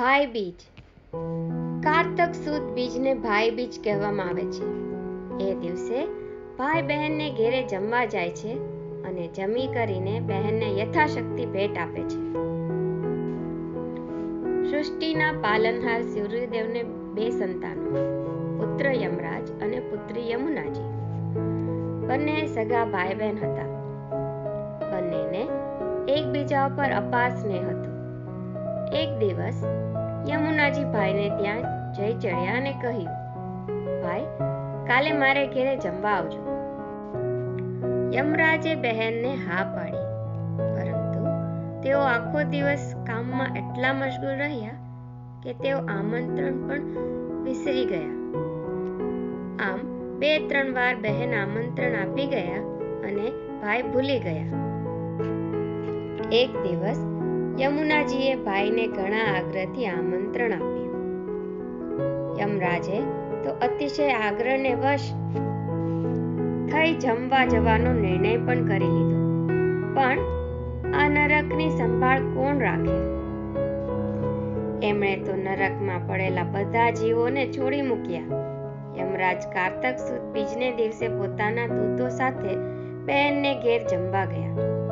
ભાઈ બીજ. કારતક સુદ બીજને ભાઈ બીજ કહેવામાં આવે છે. એ દિવસે ભાઈ બહેનને ઘેરે જમવા જાય છે અને જમી કરીને બહેનને યથાશક્તિ ભેટ આપે છે. સૃષ્ટિના પાલનહાર સૂર્યદેવને બે સંતાનો, પુત્ર યમરાજ અને પુત્રી યમુનાજી. બંને સગા ભાઈ બહેન હતા. બંનેને એકબીજા ઉપર અપાર સ્નેહ હતો. એક દિવસ યમુનાજી ભાઈને ત્યાં જઈ ચડ્યા અને કહ્યું, ભાઈ, કાલે મારે ઘેરે જમવા આવજો. યમરાજે બહેનને હા પાડી, પરંતુ તેઓ આખો દિવસ કામમાં એટલા મશગુલ રહ્યા કે તેઓ આમંત્રણ પણ વિસરી ગયા. આમ બે ત્રણ વાર બહેન આમંત્રણ આપી ગયા અને ભાઈ ભૂલી ગયા. એક દિવસ યમુનાજીએ ભાઈને ઘણા આગ્રહથી આમંત્રણ આપ્યું. યમરાજે તો અતિશય આગ્રહને વશ થઈ જમવા જવાનો નિર્ણય પણ કરી લીધો. પણ આ નરકની સંભાળ કોણ રાખે? એમણે તો નરકમાં પડેલા બધા જીવોને છોડી મૂક્યા. યમરાજ કારતક સુદ બીજને દિવસે પોતાના દૂતો સાથે બહેનને ઘેર જમવા ગયા.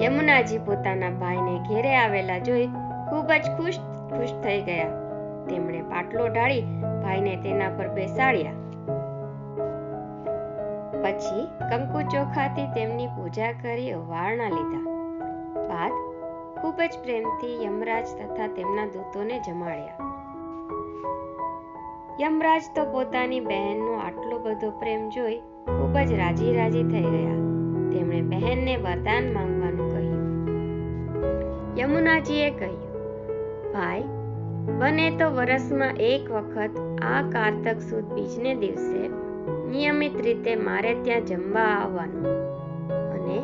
યમુનાજી પોતાના ભાઈને ઘેરે આવેલા જોઈ ખૂબ જ ખુશ ખુશ થઈ ગયા. તેમણે પાટલો ઢાળી ભાઈને તેના પર બેસાડ્યા. પછી કંકુ ચોખાથી તેમની પૂજા કરી વારણા લીધા. બાદ ખૂબ જ પ્રેમથી યમરાજ તથા તેમના દૂતોને જમાડ્યા. યમરાજ તો પોતાની બહેનનો આટલો બધો પ્રેમ જોઈ ખૂબ જ રાજી રાજી થઈ ગયા. તેમણે બહેનને વરદાન માંગવાનું કહ્યું. યમુનાજીએ કહ્યું, ભાઈ, બને તો વર્ષમાં એક વખત આ કારતક સુદ બીજને દિવસે નિયમિત રીતે મારે ત્યાં જમવા આવવાનું અને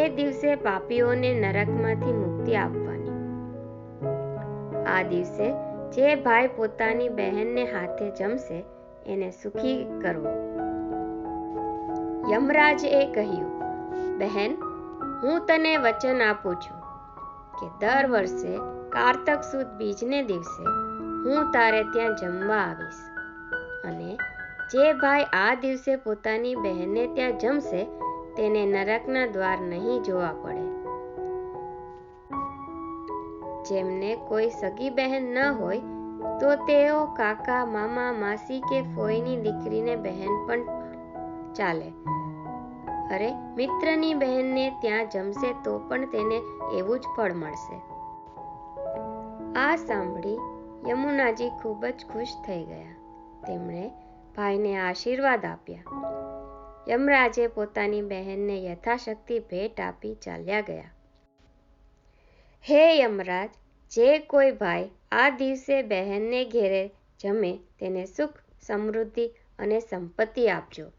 એ દિવસે પાપીઓને નરકમાંથી મુક્તિ આપવાની. આ દિવસે જે ભાઈ પોતાની બહેનને હાથે જમશે, એને સુખી કરવો યમરાજ એ કહ્યું બહેન, હું તને વચન આપું છું કે દર વર્ષે કારતક સુદ બીજને દિવસે હું તારે ત્યાં જમવા આવીશ. અને જે ભાઈ આ દિવસે પોતાની બહેનને ત્યાં જમશે, તેને નરકના દ્વાર નહીં જોવા પડે. જેમને કોઈ સગી બહેન ન હોય, તો તેઓ કાકા, મામા, માસી કે ફોઈની દીકરીને બહેન પણ ચાલે. અરે, મિત્રની બહેનને ત્યાં જમશે તો પણ તેને એવું જ ફળ મળશે. આ સાંભળી યમુનાજી ખૂબ જ ખુશ થઈ ગયા. તેમણે ભાઈને આશીર્વાદ આપ્યા. યમરાજે પોતાની બહેનને યથાશક્તિ ભેટ આપી ચાલ્યા ગયા. હે યમરાજ, જે કોઈ ભાઈ આ દિવસે બહેનને ઘેરે જમે તેને સુખ, સમૃદ્ધિ અને સંપત્તિ આપજો.